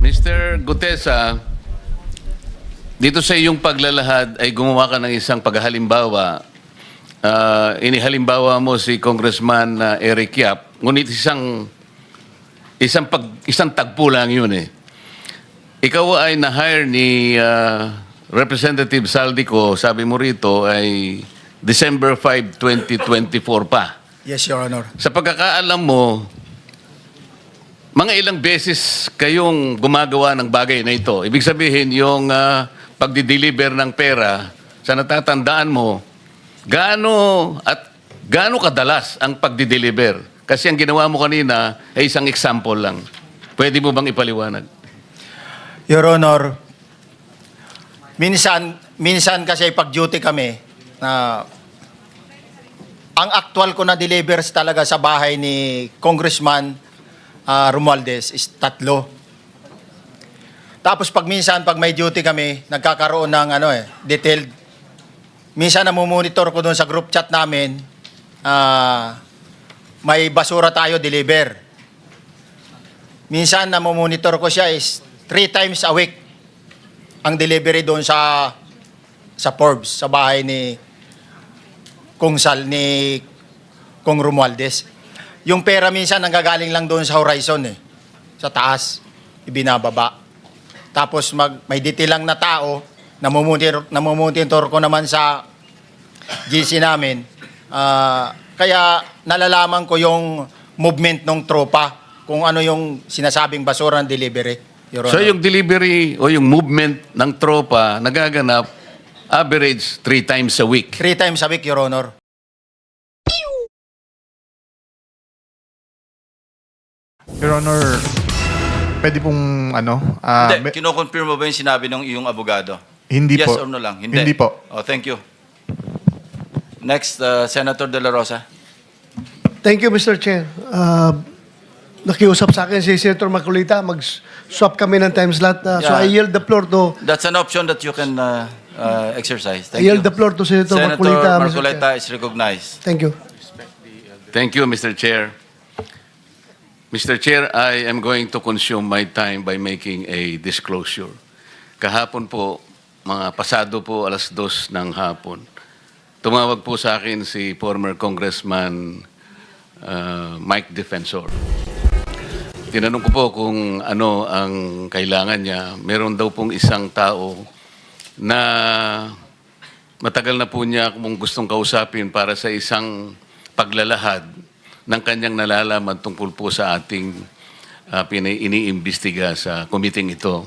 Mr. Gutesa, dito sa iyong paglalahad ay gumawa ka ng isang paghalimbawa. Ah, inihalimbawa mo si Congressman ah, Eric Yap, ngunit isang isang pag isang tagpo lang 'yun eh. Ikaw ay na-hire ni ah, Representative Saldico, sabi mo rito ay December 5, 2024 pa. Yes, Your Honor. Sa pagkakaalam mo, mga ilang beses kayong gumagawa ng bagay na ito. Ibig sabihin, yung uh, pagdi-deliver ng pera, sa natatandaan mo, gaano at gaano kadalas ang pagdi-deliver? Kasi ang ginawa mo kanina ay isang example lang. Pwede mo bang ipaliwanag? Your Honor, minsan, minsan kasi pag duty kami, na ang actual ko na delivers talaga sa bahay ni Congressman ah, Romualdez is tatlo. Tapos pag minsan, pag may duty kami, nagkakaroon ng ano eh, detailed. Minsan namumonitor ko doon sa group chat namin, ah, may basura tayo deliver. Minsan namomonitor ko siya is three times a week ang delivery doon sa sa Forbes, sa bahay ni Kung Sal, ni Kung Romualdez. Yung pera minsan nanggagaling lang doon sa horizon eh. Sa taas, ibinababa. Tapos mag, may detail lang na tao, namumonitor, namumonitor ko naman sa GC namin. Ah, kaya nalalaman ko yung movement ng tropa, kung ano yung sinasabing basura ng delivery. Your So Honor. yung delivery o yung movement ng tropa nagaganap average three times a week. Three times a week, Your Honor. Your Honor, pwede pong ano? ah, Hindi, me- kinoconfirm mo ba yung sinabi ng iyong abogado? hindi yes po. or no lang? Hindi. Hindi po. Oh, thank you. Next, uh, Senator De La Rosa. Thank you, Mr. Chair. Uh, nakiusap sa akin si Senator Maculita, mag-swap kami ng time slot. Uh, So Yeah. I yield the floor to That's an option that you can uh, uh, exercise. I Thank yield you. the floor to Senator, Senator Maculita. Mr. Marcoleta Chair. is recognized. Thank you. Thank you, Mr. Chair. Mr. Chair, I am going to consume my time by making a disclosure. Kahapon po, mga pasado po alas dos ng hapon, tumawag po sa akin si former Congressman uh, Mike Defensor. Tinanong ko po kung ano ang kailangan niya. Meron daw pong isang tao na matagal na po niya kung gustong kausapin para sa isang paglalahad ng kanyang nalalaman tungkol po sa ating uh, iniimbestiga sa committee ito.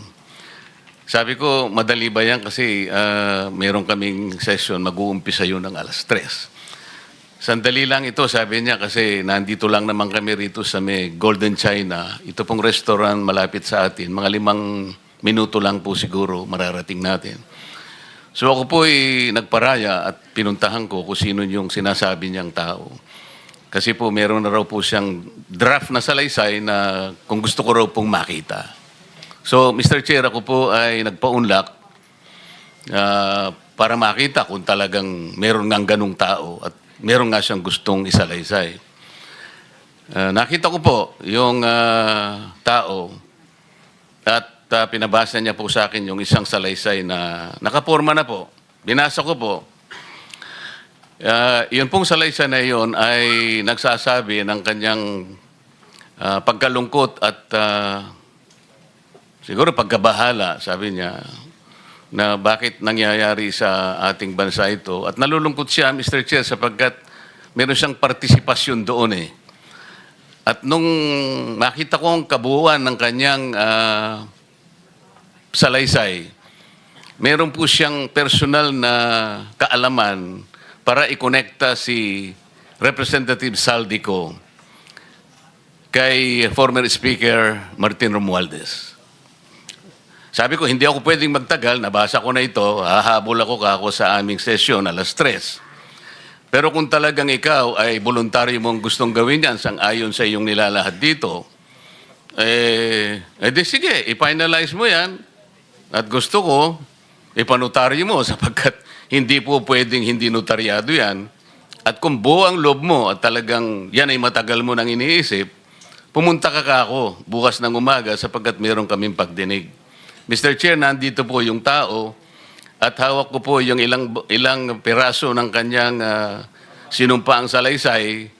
Sabi ko, madali ba yan kasi ah, meron kaming session, mag-uumpisa yun ng alas 3. Sandali lang ito, sabi niya, kasi nandito lang naman kami rito sa may Golden China. Ito pong restaurant malapit sa atin. Mga limang minuto lang po siguro mararating natin. So ako po ay nagparaya at pinuntahan ko kung sino yung sinasabi niyang tao. Kasi po meron na raw po siyang draft na salaysay na kung gusto ko raw pong makita. So Mr. Chair, ako po ay nagpaunlak ah, para makita kung talagang meron ngang ganung tao at meron nga siyang gustong isalaysay. Ah, nakita ko po yung ah, tao at ah, pinabasa niya po sa akin yung isang salaysay na nakaporma na po. Binasa ko po. Ah, yun pong salaysay na yun ay nagsasabi ng kanyang ah, pagkalungkot at ah, siguro pagkabahala, sabi niya, na bakit nangyayari sa ating bansa ito. At nalulungkot siya, Mr. Chair, sapagkat meron siyang partisipasyon doon eh. At nung nakita ko ang kabuuan ng kanyang ah, salaysay, meron po siyang personal na kaalaman para ikonekta si Representative Saldico kay former Speaker Martin Romualdez. Sabi ko, hindi ako pwedeng magtagal, nabasa ko na ito, hahabol ako kako sa aming sesyon alas tres. Pero kung talagang ikaw ay voluntaryo mong gustong gawin yan sang ayon sa iyong nilalahad dito, eh, eh di sige, i-finalize mo yan. At gusto ko, ipanotaryo mo sapagkat hindi po pwedeng hindi notaryado yan. At kung buo ang loob mo at talagang yan ay matagal mo nang iniisip, pumunta ka ka ako bukas ng umaga sapagkat meron kaming pagdinig. Mr. Chair, nandito po yung tao at hawak ko po yung ilang ilang piraso ng kanyang ah, sinumpaang salaysay.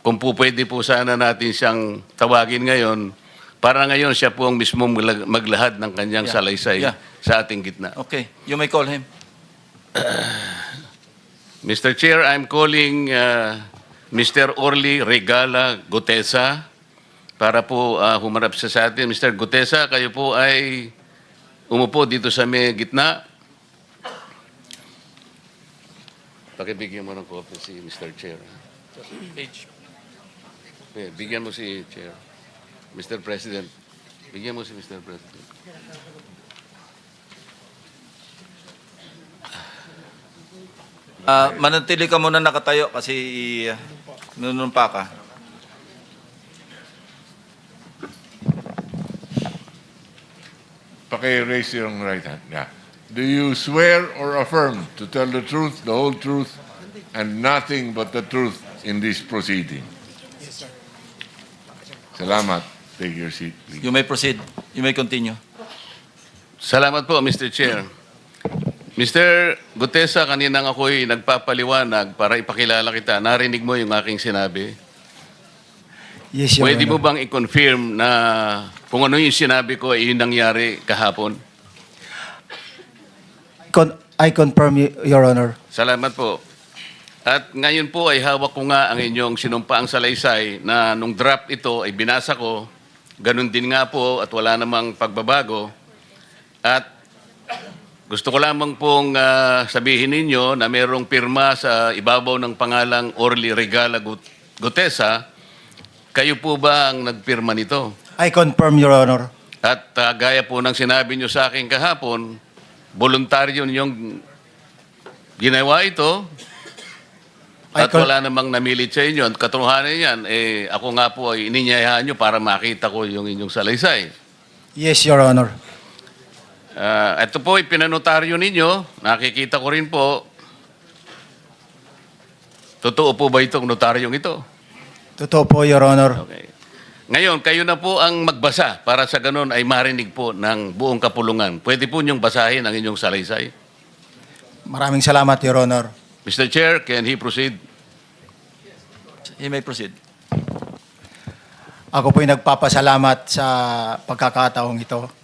Kung po pwede po sana natin siyang tawagin ngayon para ngayon siya po ang mismo magla- maglahad ng kanyang Yeah. salaysay Yeah. sa ating gitna. Okay, you may call him. Mr. Chair, I'm calling uh, Mr. Orly Regala Gutesa para po uh, humarap siya sa atin. Mr. Gutesa, kayo po ay umupo dito sa may gitna. Pakibigyan mo ng copy si Mr. Chair. Eh, Bigyan mo si Chair. Mr. President. Bigyan mo si Mr. President. Ah, manatili ka muna nakatayo kasi uh, nunumpa ka. Paki-raise your right hand. Yeah. Do you swear or affirm to tell the truth, the whole truth, and nothing but the truth in this proceeding? Yes, sir. Salamat. Take your seat, please. You may proceed. You may continue. Salamat po, Mr. Chair. Mr. Gutesa, kaninang ako'y nagpapaliwanag para ipakilala kita. Narinig mo yung aking sinabi. Yes, Your Pwede mo Honor. bang i-confirm na kung ano yung sinabi ko ay yung nangyari kahapon? Con- I confirm, y- Your Honor. Salamat po. At ngayon po ay hawak ko nga ang inyong sinumpaang salaysay na nung draft ito ay binasa ko. Ganun din nga po at wala namang pagbabago. At gusto ko lamang pong ah, sabihin ninyo na mayroong pirma sa ibabaw ng pangalang Orly Regala Gut- Gutesa. Kayo po ba ang nagpirma nito? I confirm, Your Honor. At ah, gaya po ng sinabi nyo sa akin kahapon, voluntaryo ninyong ginawa ito at wala namang namilit sa inyo. At katotohanan yan, eh, ako nga po ay ininyayahan nyo para makita ko yung inyong salaysay. Yes, Your Honor. Ah, ito po ay pinanotaryo ninyo. Nakikita ko rin po. Totoo po ba itong notaryong ito? Totoo po, Your Honor. Okay. Ngayon, kayo na po ang magbasa para sa ganun ay marinig po ng buong kapulungan. Pwede po niyong basahin ang inyong salaysay. Maraming salamat, Your Honor. Mr. Chair, can he proceed? He may proceed. Ako po'y nagpapasalamat sa pagkakataong ito.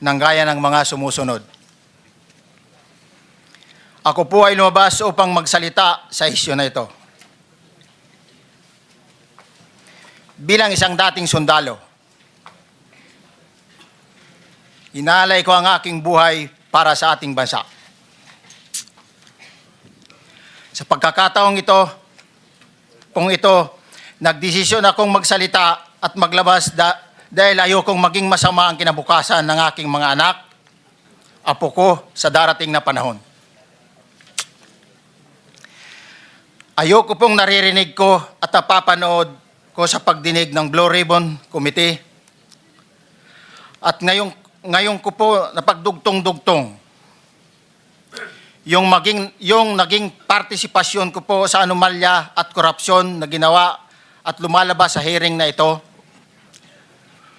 ng gaya ng mga sumusunod. Ako po ay lumabas upang magsalita sa isyu na ito. Bilang isang dating sundalo, inalay ko ang aking buhay para sa ating bansa. Sa pagkakataong ito, kung ito, nagdesisyon akong magsalita at maglabas da- dahil ayokong maging masama ang kinabukasan ng aking mga anak, apo ko sa darating na panahon. Ayoko pong naririnig ko at napapanood ko sa pagdinig ng Blue Ribbon Committee. At ngayong, ngayon ko po napagdugtong-dugtong yung maging yung naging partisipasyon ko po sa anomalya at korupsyon na ginawa at lumalabas sa hearing na ito.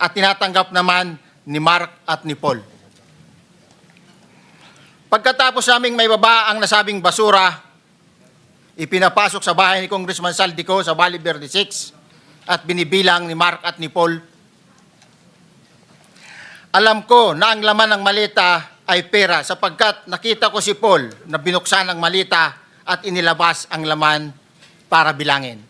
at tinatanggap naman ni Mark at ni Paul. Pagkatapos naming may baba ang nasabing basura, ipinapasok sa bahay ni Congressman Saldico sa Valley Verde 6 at binibilang ni Mark at ni Paul. Alam ko na ang laman ng malita ay pera sapagkat nakita ko si Paul na binuksan ang malita at inilabas ang laman para bilangin.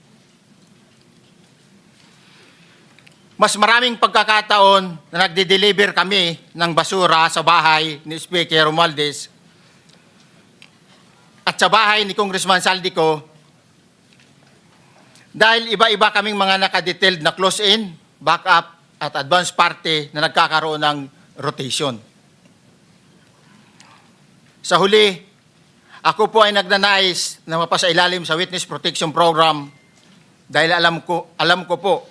Mas maraming pagkakataon na nagde-deliver kami ng basura sa bahay ni Speaker Romualdez at sa bahay ni Congressman Saldico dahil iba-iba kaming mga nakadetailed na close-in, backup at advance party na nagkakaroon ng rotation. Sa huli, ako po ay nagnanais na mapasailalim sa Witness Protection Program dahil alam ko, alam ko po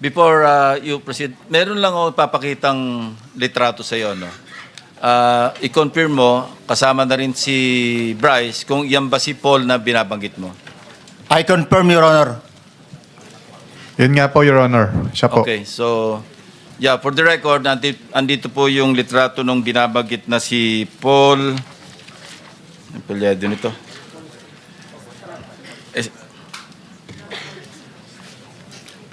Before uh, you proceed, meron lang ako papakitang litrato sa iyo. No? Uh, i-confirm mo, kasama na rin si Bryce, kung yan ba si Paul na binabanggit mo. I confirm, Your Honor. Yun nga po, Your Honor. Siya po. Okay, so, yeah, for the record, andito, andito po yung litrato nung binabanggit na si Paul. Ang palyado nito.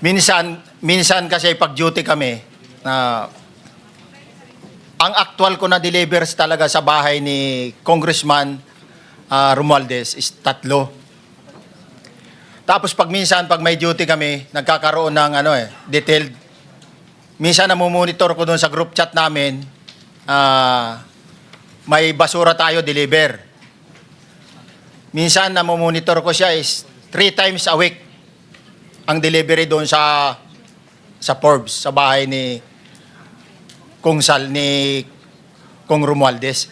minsan, minsan kasi pag-duty kami, na ang actual ko na delivers talaga sa bahay ni Congressman ah, Romualdez is tatlo. Tapos pag minsan, pag may duty kami, nagkakaroon ng ano eh, detailed. Minsan namumonitor ko doon sa group chat namin, ah, may basura tayo deliver. Minsan namomonitor ko siya is three times a week ang delivery doon sa sa Forbes, sa bahay ni Kung Sal, ni Kung Romualdez.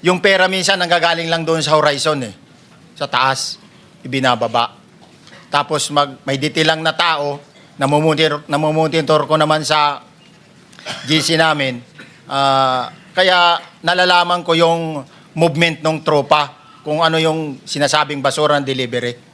Yung pera minsan nanggagaling lang doon sa horizon eh. Sa taas, ibinababa. Tapos mag, may detail lang na tao, namumonitor, namumonitor ko naman sa GC namin. Ah, kaya nalalaman ko yung movement ng tropa, kung ano yung sinasabing basura ng delivery.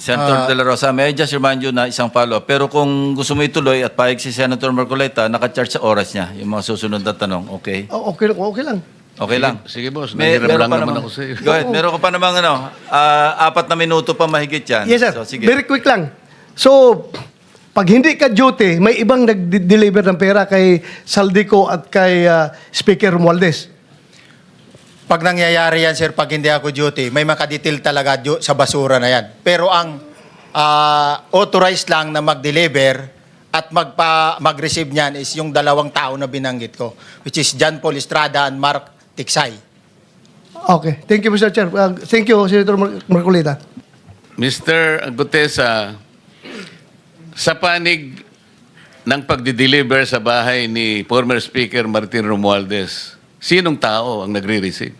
Senator De La Rosa, may I just remind you na isang follow-up. Pero kung gusto mo ituloy at pahig si Senator Marcoleta, naka-charge sa oras niya yung mga susunod na tanong. Okay? Oh, okay, okay lang. Okay lang. Sige, boss. May- meron lang pa naman namang- ako sa iyo. Go ahead. Meron ka pa namang ano, ah, apat na minuto pa mahigit yan. Yes, sir. So, sige. Very quick lang. So, pag hindi ka duty, may ibang nag-deliver ng pera kay Saldico at kay ah, Speaker Romualdez. Pag nangyayari yan, sir, pag hindi ako duty, may makadetail talaga sa basura na yan. Pero ang ah, authorized lang na mag-deliver at magpa, mag-receive niyan is yung dalawang tao na binanggit ko, which is John Paul Estrada and Mark Tiksay. Okay. Thank you, Mr. Chair. Uh, thank you, Senator Mar- Marcolita. Mr. Gutesa, sa panig ng pagdi-deliver sa bahay ni former Speaker Martin Romualdez, sinong tao ang nagre-receive?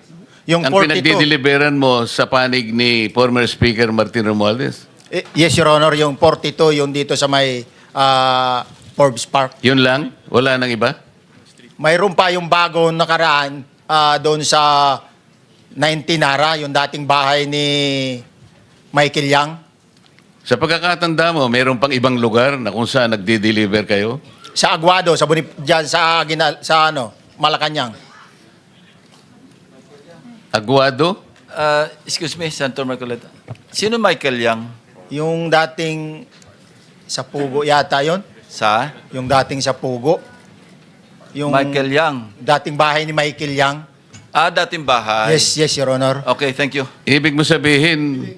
Yung ang 42. pinagdi-deliveran mo sa panig ni former Speaker Martin Romualdez? Eh, Yes, Your Honor, yung 42, yung dito sa may ah, Forbes Park. Yun lang? Wala nang iba? Mayroon pa yung bago nakaraan ah, doon sa 19 Nara, yung dating bahay ni Michael Yang. Sa pagkakatanda mo, mayroon pang ibang lugar na kung saan nagdi-deliver kayo? Sa Aguado, sa Bonif- dyan sa, sa ano, Malacanang. Aguado? Ah, excuse me, Senator Marcoleta. Sino Michael Yang? Yung dating sa Pugo yata yon Sa? Yung dating sa Pugo. Yung Michael Yang. dating bahay ni Michael Yang. Ah, dating bahay. Yes, yes, Your Honor. Okay, thank you. Ibig mo sabihin,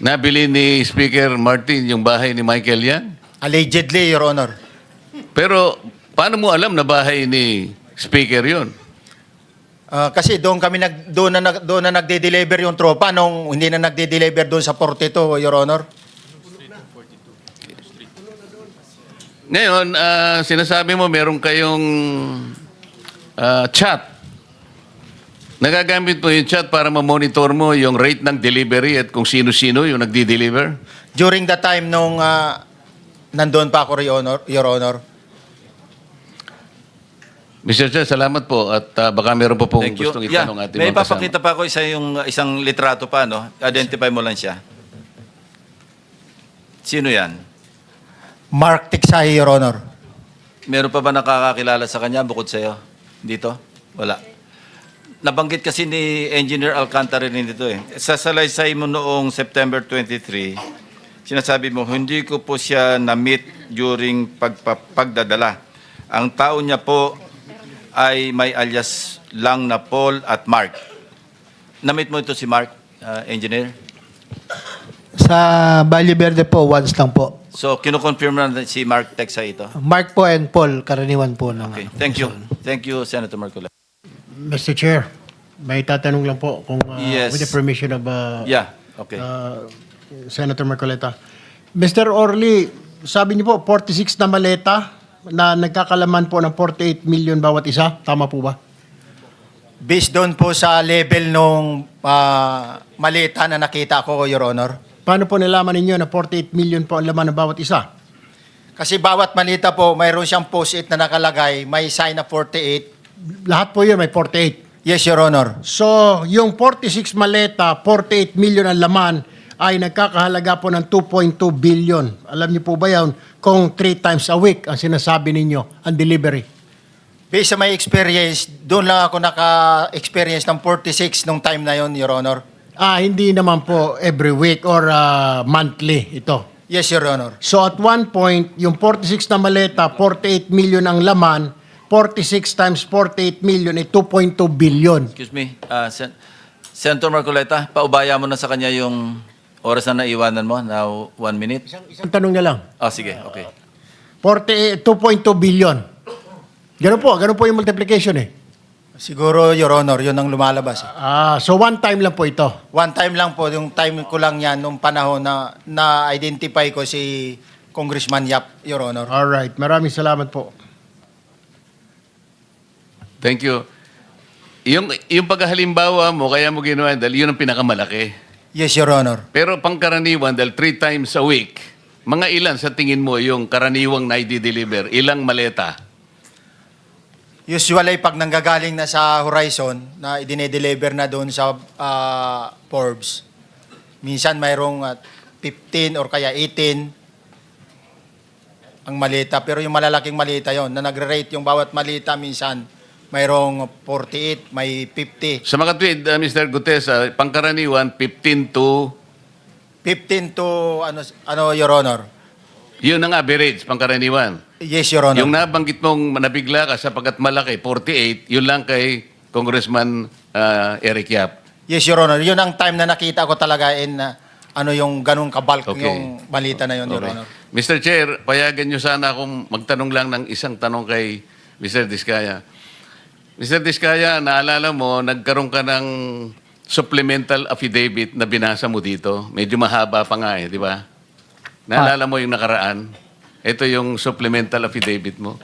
nabili ni Speaker Martin yung bahay ni Michael yan? Allegedly, Your Honor. Pero paano mo alam na bahay ni Speaker yon? Ah, kasi doon kami nag doon na nag- doon na nagde-deliver yung tropa nung hindi na nagde-deliver doon sa 42, Your Honor. Ngayon, ah, sinasabi mo meron kayong ah, chat. Nagagamit mo yung chat para ma-monitor mo yung rate ng delivery at kung sino-sino yung nagdi-deliver? During the time nung ah, nandoon pa ako, Your Honor, Your Honor. Mr. Chair, salamat po at ah, baka meron po pong Thank you. gustong Yeah, itanong ating may mga kasama. papakita pa ako isa yung isang litrato pa, no? Identify mo lang siya. Sino yan? Mark Tiksay, Your Honor. Meron pa ba nakakakilala sa kanya bukod sa'yo? Dito? Wala. Nabanggit kasi ni Engineer Alcantara rin dito eh. Sa salaysay mo noong September 23, sinasabi mo, hindi ko po siya na-meet during pagpa- pagdadala. Ang tao niya po ay may alias lang na Paul at Mark. Na-meet mo ito si Mark, uh, Engineer? Sa Valle Verde po, once lang po. So, kinukonfirm na si Mark Texa ito. Mark po and Paul, karaniwan po ng... Okay, thank you. Thank you, Senator Marcola. Mr. Chair, may tatanong lang po kung uh, Yes. with the permission of uh, Yeah, okay. uh, Senator Marcoleta. Mr. Orly, sabi niyo po 46 na maleta na nagkakalaman po ng 48 million bawat isa. Tama po ba? Based doon po sa level nung ah, malita na nakita ko, Your Honor. Paano po nalaman ninyo na 48 million po ang laman ng bawat isa? Kasi bawat malita po, mayroon siyang post-it na nakalagay, may sign na 48. Lahat po yun may 48. Yes, Your Honor. So, yung 46 maleta, 48 million ang laman, ay nagkakahalaga po ng 2.2 billion. Alam niyo po ba yan kung 3 times a week ang sinasabi ninyo, ang delivery? Based sa my experience, doon lang ako naka-experience ng 46 nung time na yon, Your Honor. Ah, hindi naman po every week or ah, monthly ito. Yes, Your Honor. So at one point, yung 46 na maleta, 48 million ang laman, 46 times 48 million ay 2.2 billion. Excuse me, uh, Sen- Senator Marcoleta, paubaya mo na sa kanya yung oras na naiwanan mo. Now, one minute. Isang tanong na lang. Oh, sige, okay. 48 2.2 billion. Ganun po, ganun po yung multiplication eh. Siguro, Your Honor, yun ang lumalabas. eh. Ah, so one time lang po ito. One time lang po, yung time ko lang yan, nung panahon na na-identify ko si Congressman Yap, Your Honor. All right, maraming salamat po. Thank you. Yung, yung paghalimbawa mo, kaya mo ginawa, dahil yun ang pinakamalaki. Yes, Your Honor. Pero pangkaraniwan, dahil three times a week, mga ilan sa tingin mo yung karaniwang na i-deliver? Ilang maleta? Usually, pag nanggagaling na sa Horizon, na idine-deliver na doon sa ah, Forbes, minsan mayroong ah, 15 or kaya 18 ang malita. Pero yung malalaking malita yon na nagre-rate yung bawat malita minsan, mayroong 48, may 50. Sa mga tweet, uh, Mr. Gutes, uh, pangkaraniwan, 15 to, 15 to, ano, ano Your Honor? yun ang average, pangkaraniwan. Yes, Your Honor. Yung nabanggit mong nabigla ka sapagkat malaki, 48, yun lang kay Congressman uh, Eric Yap. Yes, Your Honor. Yun ang time na nakita ko talaga in uh, ano yung ganung kabalk Okay. yung malita na yun, Your Okay. Honor. Mr. Chair, payagan nyo sana akong magtanong lang ng isang tanong kay Mr. Diskaya. Mr. Diskaya, naalala mo, nagkaroon ka ng supplemental affidavit na binasa mo dito. Medyo mahaba pa nga eh, di ba? Naalala mo yung nakaraan? Ito yung supplemental affidavit mo.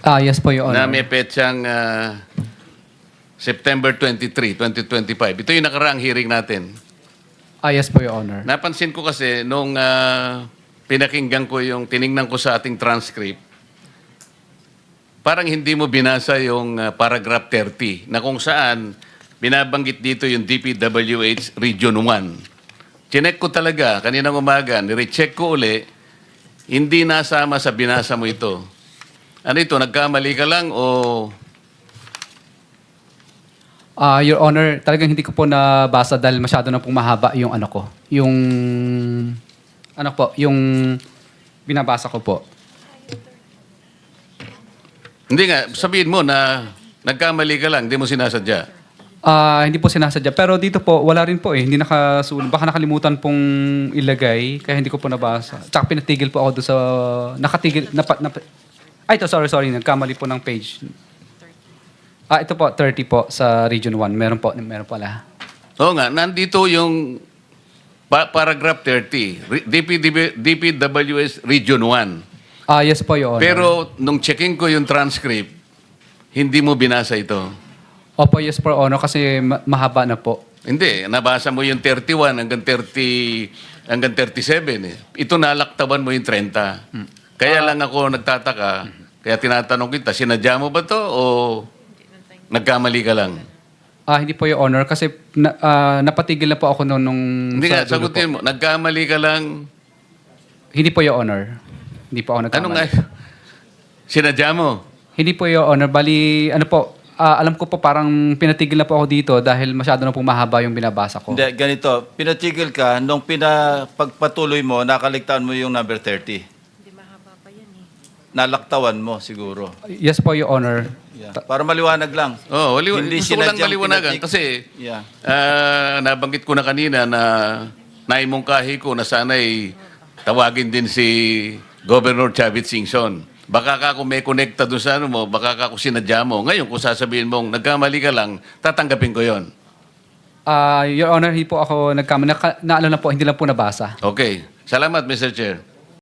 Ah, yes po, Your Na Honor. may petsang ah, September 23, 2025. Ito yung nakaraang hearing natin. Ah, yes po, Your Honor. Napansin ko kasi nung ah, pinakinggan ko yung tiningnan ko sa ating transcript, parang hindi mo binasa yung ah, paragraph 30 na kung saan binabanggit dito yung DPWH Region 1. Chinek ko talaga kaninang umaga, nirecheck ko uli, hindi nasama sa binasa mo ito. Ano ito, nagkamali ka lang o Ah, Your Honor, talagang hindi ko po nabasa dahil masyado na pong mahaba yung ano ko. Yung, ano po, yung binabasa ko po. Hindi nga, sabihin mo na nagkamali ka lang, hindi mo sinasadya. Ah, hindi po sinasadya. Pero dito po, wala rin po eh. Hindi nakasulat. Baka nakalimutan pong ilagay, kaya hindi ko po nabasa. Tsaka pinatigil po ako doon sa... Nakatigil... Napa, napa, ay, ito, sorry, sorry. Nagkamali po ng page. Ah, ito po, 30 po sa Region 1. Meron po, meron pala. Oo nga, nandito yung pa- paragraph 30, Re- DPDB, DPWS Region 1. Ah, yes po, Your Honor. Pero nung checking ko yung transcript, hindi mo binasa ito. Opo, yes po, Honor, kasi ma- mahaba na po. Hindi, nabasa mo yung 31 hanggang 30 hanggang 37 eh. Ito nalaktaban mo yung 30. Kaya lang ako nagtataka, kaya tinatanong kita, sinadya mo ba to o nagkamali ka lang? Ah, hindi po, Your Honor, kasi na, ah, napatigil na po ako noon nung... Hindi nga, dulo sagutin po. mo, nagkamali ka lang, Hindi po, Your Honor. Hindi po ako nagkamali. ano nga, sinadya mo? Hindi po, Your Honor. Bali, ano po, ah, alam ko po parang pinatigil na po ako dito dahil masyado na po mahaba yung binabasa ko. Hindi, ganito. Pinatigil ka, nung pinapagpatuloy mo, nakaligtaan mo yung number 30. Hindi mahaba pa yan eh. Nalaktawan mo siguro. Yes po, Your Honor. Yeah. Para maliwanag lang. Oh, wali- Hindi gusto ko lang sinadyang maliwanagan kasi Yeah. ah, nabanggit ko na kanina na naimungkahi ko na sana'y tawagin din si Governor Chavit Singson. Baka ka kung may connecta doon sa ano mo, baka ka kung sinadya mo. Ngayon, kung sasabihin mong nagkamali ka lang, tatanggapin ko yon. Ah, Your Honor, hindi po ako nagkamali. Naka, naalala po, hindi lang po nabasa. Okay. Salamat, Mr. Chair.